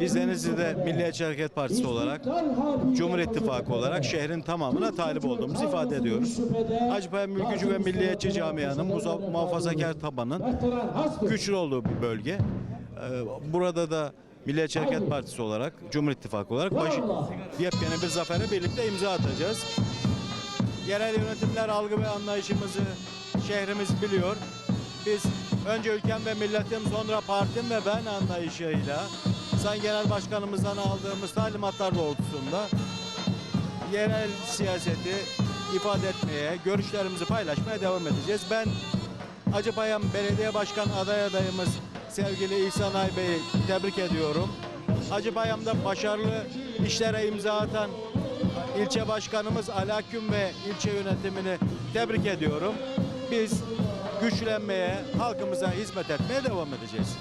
Biz Denizli'de Milliyetçi Hareket Partisi olarak, Cumhur İttifakı olarak şehrin tamamına talip olduğumuzu ifade ediyoruz. Hacıpayam Mülkücü ve Milliyetçi Camia'nın muhafazakar tabanın güçlü olduğu bir bölge. Ee, Burada da Milliyetçi Hareket Partisi olarak, Cumhur İttifakı olarak baş, yepyeni bir zafere birlikte imza atacağız. Yerel yönetimler algı ve anlayışımızı şehrimiz biliyor. Biz önce ülkem ve milletim sonra partim ve ben anlayışıyla Sayın Genel Başkanımızdan aldığımız talimatlar doğrultusunda yerel siyaseti ifade etmeye, görüşlerimizi paylaşmaya devam edeceğiz. Ben Acıpayam Belediye Başkan aday adayımız sevgili İhsan Ay Bey'i tebrik ediyorum. Acıpayam'da başarılı işlere imza atan ilçe başkanımız Alaküm ve ilçe yönetimini tebrik ediyorum. Biz güçlenmeye, halkımıza hizmet etmeye devam edeceğiz.